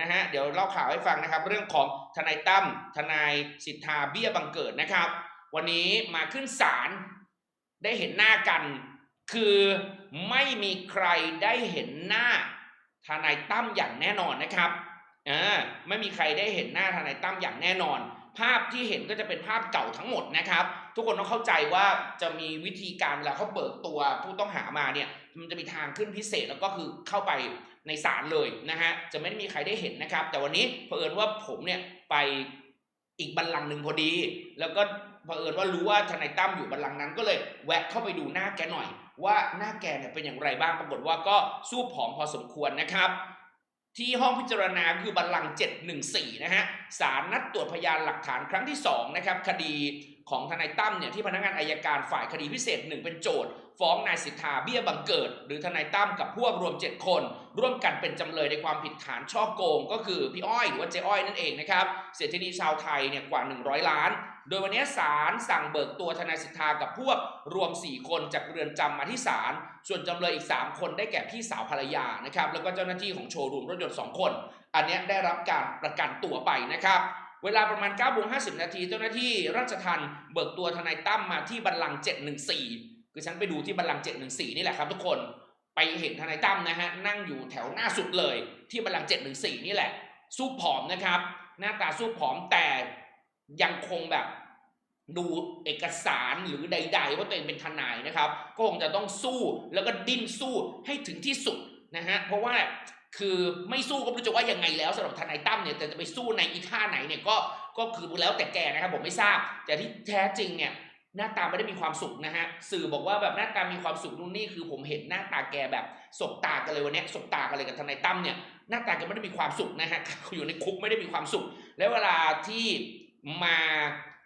นะฮะเดี๋ยวเล่าข่าวให้ฟังนะครับ เรื่องของทนายตั้มทนายสิทธาเบี้ยบังเกิดนะครับ วันนี้มาขึ้นศาลได้เห็นหน้ากัน คือไม่มีใครได้เห็นหน้าทนายตั้มอย่างแน่นอนนะครับอ่าไม่มีใครได้เห็นหน้าทนายตั้มอย่างแน่นอน ภาพที่เห็นก็จะเป็นภาพเก่าทั้งหมดนะครับ ทุกคนต้องเข้าใจว่าจะมีวิธีการเวลาเขาเบิกตัวผู้ต้องหามาเนี่ยมันจะมีทางขึ้นพิเศษแล้วก็คือเข้าไป ในศาลเลยนะฮะจะไม่ได้มีใครได้เห็นนะครับ แต่วันนี้เผอิญว่าผมเนี่ยไปอีกบัลลังก์หนึ่งพอดี แล้วก็เผอิญว่ารู้ว่าทนายตั้มอยู่บัลลังก์นั้นก็เลยแวะเข้าไปดูหน้าแกหน่อย ว่าหน้าแกเนี่ยเป็นอย่างไรบ้างปรากฏว่าก็สู้ผอมพอสมควรนะครับที่ห้องพิจารณาคือบัลลังก์714 นะฮะ ศาลนัดตรวจพยานหลักฐานครั้งที่ 2 นะครับ คดี ของทนายตั้มเนี่ยที่พนักงานอายการฝ่ายคดีพิเศษ1เป็นโจทย์ฟ้องนายสิทธาเบี้ยบังเกิด หรือทนายตั้มกับพวกรวม 7 คน ร่วมกันเป็นจำเลยในความผิดฐานช่อโกง ก็คือพี่อ้อยหรือว่าเจ๊อ้อยนั่นเองนะครับเศรษฐินีชาวไทยเนี่ยกว่า 100 ล้าน โดยวันนี้ศาลสั่งเบิกตัวทนายสิทธากับพวกรวม 4 คนจากเรือนจำมาที่ศาลส่วนจำเลยอีก 3 คนได้แก่พี่สาวภรรยานะครับแล้วก็เจ้าหน้าที่ของโชว์รูมรถยนต์2คน อันนี้ได้รับการประกันตัวไปนะครับ เวลาประมาณ9โมง50นาทีเจ้าหน้าที่ราชทัณฑ์เบิกตัวทนายตั้มมาที่บัลลังก์714 คือฉันไปดูที่บัลลังก์714 นี่แหละครับทุกคนไปเห็นทนายตั้มนะฮะนั่งอยู่แถวหน้าสุดเลย ที่บัลลังก์714 นี่แหละ สู้ผอมนะครับ หน้าตาสู้ผอมแต่ยังคงแบบดูเอกสารหรือใด ๆ ว่าตัวเองเป็นทนายนะครับ ก็คงจะต้องสู้แล้วก็ดิ้นสู้ให้ถึงที่สุดนะฮะเพราะว่า คือไม่สู้ก็ไม่รู้จะว่ายังไงแล้วสำหรับทนายตั้มเนี่ยแต่จะไปสู้ในอีท่าไหนเนี่ยก็ก็คือแล้วแต่แกนะครับผมไม่ทราบ แต่ที่แท้จริงเนี่ยหน้าตาไม่ได้มีความสุขนะฮะสื่อบอกว่าแบบหน้าตามีความสุขนู่นนี่คือผมเห็นหน้าตาแกแบบสบตากันเลยวันนี้สบตากันเลยกับทนายตั้มเนี่ยหน้าตาแกไม่ได้มีความสุขนะฮะอยู่ในคุกไม่ได้มีความสุข แล้วเวลาที่มา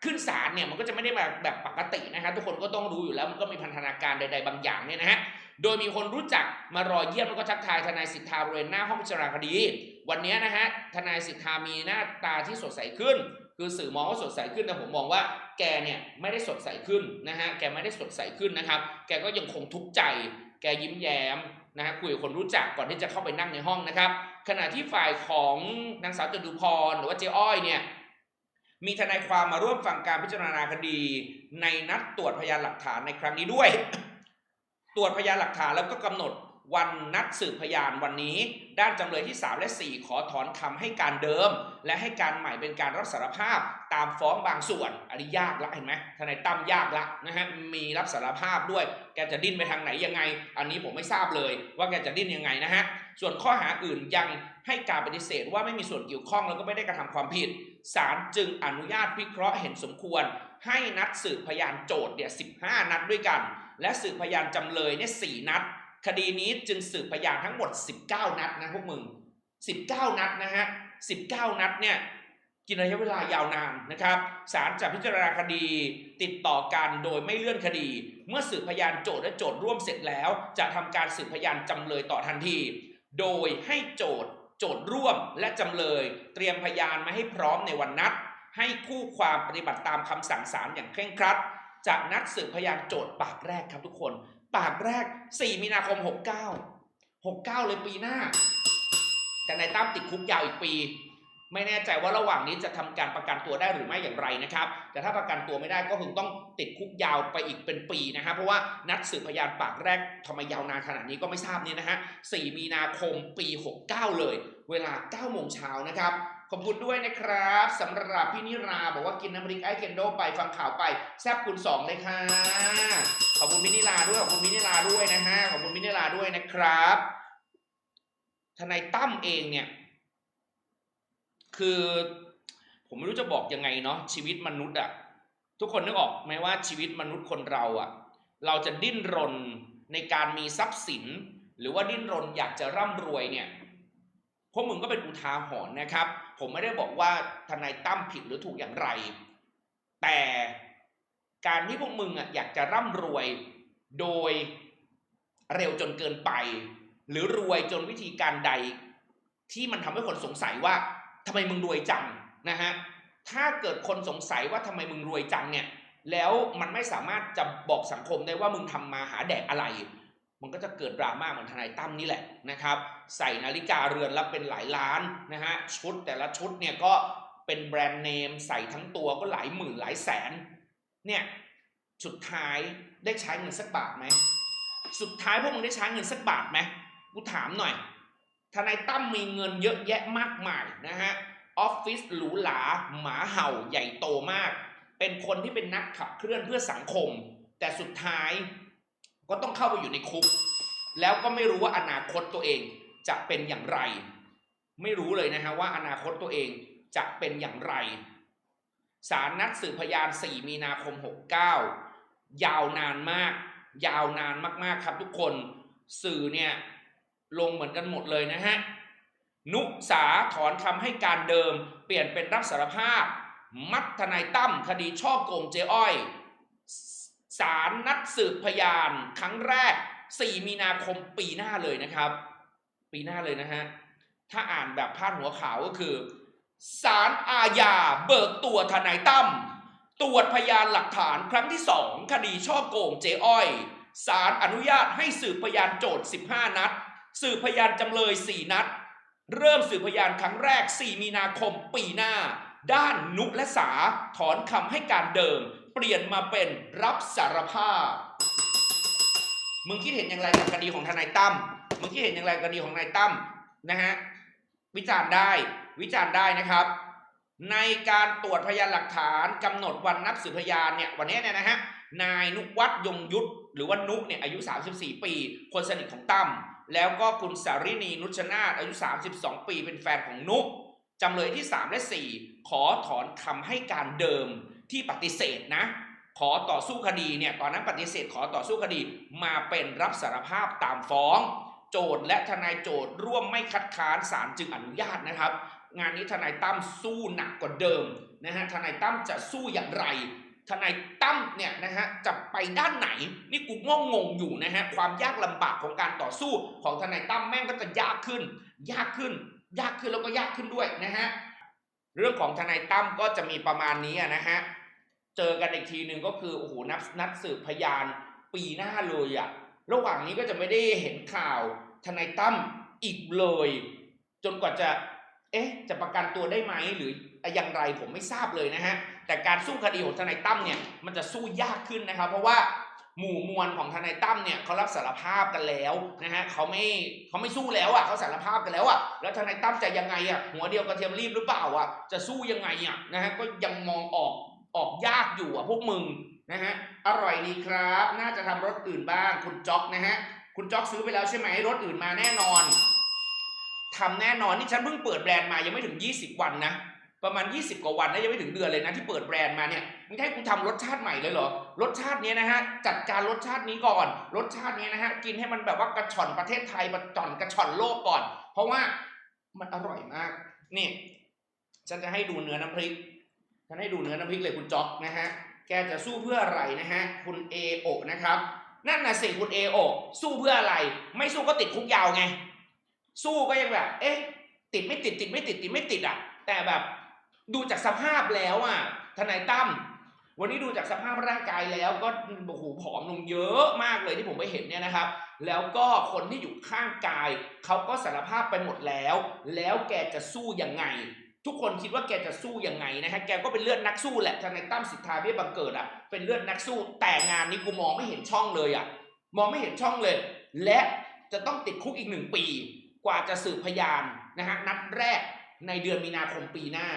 ขึ้นศาลเนี่ยมันก็จะไม่ได้มาแบบปกตินะครับทุกคนก็ต้องรู้อยู่แล้วมันก็มีพันธนาการใด ๆ บางอย่างเนี่ยนะฮะ โดยมีคนรู้จักมารอเยี่ยมแล้วก็ทักทายทนายสิทธาบริเวณหน้าห้องพิจารณาคดี วันนี้นะฮะทนายสิทธามีหน้าตาที่สดใสขึ้น คือสื่อมองว่าสดใสขึ้นแต่ผมมองว่าแกเนี่ยไม่ได้สดใสขึ้นนะฮะแกไม่ได้สดใสขึ้นนะครับ แกก็ยังคงทุกข์ใจ แกยิ้มแย้มนะฮะคุยกับคนรู้จักก่อนที่จะเข้าไปนั่งในห้องนะครับ ขณะที่ฝ่ายของนางสาวจตุพรหรือว่าเจ๊อ้อยเนี่ยมีทนายความมาร่วมฟังการพิจารณาคดี ในนัดตรวจพยานหลักฐานในครั้งนี้ด้วย ตรวจพยานหลักฐานแล้วก็กำหนดวันนัดสืบพยานวันนี้ ด้านจำเลยที่ 3 และ 4 ขอถอนคำให้การเดิม และให้การใหม่เป็นการรับสารภาพตามฟ้องบางส่วนอันนี้ยากละเห็นไหมทนายตั้มยากละนะฮะมีรับสารภาพด้วย แกจะดิ้นไปทางไหนยังไง อันนี้ผมไม่ทราบเลย ว่าแกจะดิ้นยังไงนะฮะส่วนข้อหาอื่นยังให้การปฏิเสธว่าไม่มีส่วนเกี่ยวข้องแล้วก็ไม่ได้กระทำความผิดศาลจึงอนุญาตพิเคราะห์เห็นสมควร ให้นัดสืบพยานโจทย์เนี่ย15 นัดด้วยกัน และสืบพยานจำเลยเนี่ย4นัด คดีนี้จึงสืบพยานทั้งหมด 19 นัดนะพวกมึง 19 นัดนะฮะ 19 นัดเนี่ยกินระยะเวลายาวนานนะครับศาลจะพิจารณาคดีติดต่อกันโดยไม่เลื่อนคดี เมื่อสืบพยานโจทย์และโจทย์ร่วมเสร็จแล้ว จะทำการสืบพยานจำเลยต่อทันที โดยให้โจทย์โจทย์ร่วมและจำเลย เตรียมพยานมาให้พร้อมในวันนัด ให้คู่ความปฏิบัติตามคำสั่งศาลอย่างเคร่งครัด จะนัดสืบพยานโจทย์ปากแรกครับทุกคน ปากแรก 4 มีนาคม 69 69 เลยปีหน้า แต่นายตั้มติดคุกยาวอีกปี ไม่แน่ใจว่าระหว่างนี้จะทำการประกันตัวได้หรือไม่อย่างไรนะครับ แต่ถ้าประกันตัวไม่ได้ก็คงต้องติดคุกยาวไปอีกเป็นปีนะครับเพราะว่านัดสืบพยานปากแรกทำไมยาวนานขนาดนี้ก็ไม่ทราบเนี่ยนะฮะ 4 มีนาคมปี 69 เลย เวลา 9 โมงเช้านะครับขอบคุณด้วยนะครับสำหรับพี่นิราบอกว่ากินน้ำพริกไอเคนโดไปฟังข่าวไปแซบคูณสองเลยค่ะขอบคุณพี่นิราด้วยขอบคุณพี่นิราด้วยนะฮะขอบคุณพี่นิราด้วยนะครับทนายตั้มเองเนี่ย คือ ผมไม่รู้จะบอกยังไงเนาะชีวิตมนุษย์อะทุกคนนึกออกไหมว่าชีวิตมนุษย์คนเราอะเราจะดิ้นรนในการมีทรัพย์สิน หรือว่าดิ้นรนอยากจะร่ำรวยเนี่ยพวกมึงก็เป็นอุทาหรณ์นะครับ ผมไม่ได้บอกว่าทนายตั้มผิดหรือถูกอย่างไร แต่การที่พวกมึงอะอยากจะร่ำรวยโดยเร็วจนเกินไป หรือรวยจนวิธีการใด ที่มันทำให้คนสงสัยว่า ทำไมมึงรวยจังนะฮะถ้าเกิดคนสงสัยว่าทำไมมึงรวยจังเนี่ยแล้วมันไม่สามารถจะบอกสังคมได้ว่ามึงทำมาหาแดกอะไร มันก็จะเกิดดราม่าเหมือนทนายตั้มนี่แหละนะครับ ใส่นาฬิกาเรือนละเป็นหลายล้านนะฮะชุดแต่ละชุดเนี่ยก็เป็นแบรนด์เนมใส่ทั้งตัวก็หลายหมื่นหลายแสนเนี่ยสุดท้ายได้ใช้เงินสักบาทไหม สุดท้ายพวกมึงได้ใช้เงินสักบาทไหมกูถามหน่อย ทนายตั้มมีเงินเยอะแยะมากมายนะฮะออฟฟิศหรูหราหมาเห่าใหญ่โตมาก เป็นคนที่เป็นนักขับเคลื่อนเพื่อสังคม แต่สุดท้ายก็ต้องเข้าไปอยู่ในคุก แล้วก็ไม่รู้ว่าอนาคตตัวเองจะเป็นอย่างไร ไม่รู้เลยนะฮะว่าอนาคตตัวเองจะเป็นอย่างไรศาลนัดสืบพยาน 4 มีนาคม 69 ยาวนานมาก ยาวนานมากๆครับทุกคน สื่อเนี่ย ลงเหมือนกันหมดเลยนะฮะ นุสาถอนคำให้การเดิม เปลี่ยนเป็นรับสารภาพ มัดทนายตั้มคดีช่อโกงเจ๊อ้อยศาลนัดสืบพยานครั้งแรก 4 มีนาคมปีหน้าเลยนะครับ ปีหน้าเลยนะฮะ ถ้าอ่านแบบพาดหัวข่าวก็คือศาลอาญาเบิกตัวทนายตั้มตรวจพยานหลักฐานครั้งที่ 2 คดีช่อโกงเจ๊อ้อยศาลอนุญาตให้สืบพยานโจทย์ 15 นัด สืบพยานจำเลย 4 นัด เริ่มสืบพยานครั้งแรก 4 มีนาคมปีหน้า ด้านนุและสาถอนคำให้การเดิม เปลี่ยนมาเป็นรับสารภาพ มึงคิดเห็นอย่างไรกับคดีของทนายตั้มมึงคิดเห็นอย่างไรกับคดีของนายตั้มนะฮะวิจารณ์ได้วิจารณ์ได้นะครับ ในการตรวจพยานหลักฐานกำหนดวันนับสืบพยานเนี่ยวันนี้เนี่ยนะฮะนายนุวัฒยงยุทธหรือว่านุเนี่ยอายุ 34 ปี คนสนิทของตั้ม แล้วก็คุณสารินีนุชนาธอายุ 32 ปีเป็นแฟนของนุกจำเลยที่ 3 และ 4 ขอถอนคำให้การเดิมที่ปฏิเสธนะ ขอต่อสู้คดีเนี่ยตอนนั้นปฏิเสธขอต่อสู้คดีมาเป็นรับสารภาพตามฟ้อง โจทและทนายโจทร่วมไม่คัดค้านศาลจึงอนุญาตนะครับ งานนี้ทนายตั้มสู้หนักกว่าเดิมนะฮะทนายตั้มจะสู้อย่างไร ทนายตั้มเนี่ยนะฮะจะไปด้านไหน นี่กูงงงงอยู่นะฮะความยากลำบากของการต่อสู้ของทนายตั้มแม่งก็จะยากขึ้น ยากขึ้น ยากขึ้นแล้วก็ยากขึ้นด้วยนะฮะเรื่องของทนายตั้มก็จะมีประมาณนี้นะฮะเจอกันอีกทีหนึ่งก็คือโอ้โหนัดนัดสืบพยานปีหน้าเลยอะระหว่างนี้ก็จะไม่ได้เห็นข่าวทนายตั้มอีกเลย จนกว่าจะ เอ๊ะ จะประกันตัวได้ไหมหรืออย่างไรผมไม่ทราบเลยนะฮะ แต่การสู้คดีของทนายตั้มเนี่ยมันจะสู้ยากขึ้นนะครับ เพราะว่าหมู่มวลของทนายตั้มเนี่ยเขารับสารภาพกันแล้วนะฮะเขาไม่เขาไม่สู้แล้วอะเขาสารภาพกันแล้วอะแล้วทนายตั้มจะยังไงอะหัวเดียวกระเทียมรีบหรือเปล่าอะจะสู้ยังไงอะนะฮะก็ยังมองออกออกยากอยู่อะพวกมึงนะฮะอร่อยดีครับ น่าจะทำรถอื่นบ้าง คุณจ๊อกนะฮะคุณจ๊อกซื้อไปแล้วใช่ไหมรถอื่นมาแน่นอนทำแน่นอนนี่ฉันเพิ่งเปิดแบรนด์มายังไม่ถึง 20 วันนะ ประมาณ 20 กว่าวันนะยังไม่ถึงเดือนเลยนะที่เปิดแบรนด์มาเนี่ยมึงให้กูทำรสชาติใหม่เลยเหรอรสชาตินี้นะฮะจัดการรสชาตินี้ก่อน รสชาตินี้นะฮะกินให้มันแบบว่ากระชอนประเทศไทยกระชอนกระชอนโลกก่อน เพราะว่ามันอร่อยมากนี่ฉันจะให้ดูเนื้อน้ำพริกฉันให้ดูเนื้อน้ำพริกเลยคุณจ๊อกนะฮะแกจะสู้เพื่ออะไรนะฮะคุณเอโอนะครับนั่นน่ะสิคุณเอโอสู้เพื่ออะไร ไม่สู้ก็ติดคุกยาวไง สู้ก็ยังแบบ เอ๊ะ ติดไม่ติดติดไม่ติดติดไม่ติดอะ แต่แบบ ดูจากสภาพแล้วอะทนายตั้มวันนี้ดูจากสภาพร่างกายแล้วก็โอ้โหผอมลงเยอะมากเลยที่ผมไปเห็นเนี่ยนะครับ แล้วก็คนที่อยู่ข้างกายเขาก็สารภาพไปหมดแล้ว แล้วแกจะสู้ยังไง ทุกคนคิดว่าแกจะสู้ยังไงนะฮะแกก็เป็นเลือดนักสู้แหละทนายตั้มสิทธาเบี้ยบังเกิดอะเป็นเลือดนักสู้ แต่งานนี้กูมองไม่เห็นช่องเลยอะมองไม่เห็นช่องเลย และจะต้องติดคุกอีกหนึ่งปี กว่าจะสืบพยานนะฮะนัดแรกในเดือนมีนาคมปีหน้า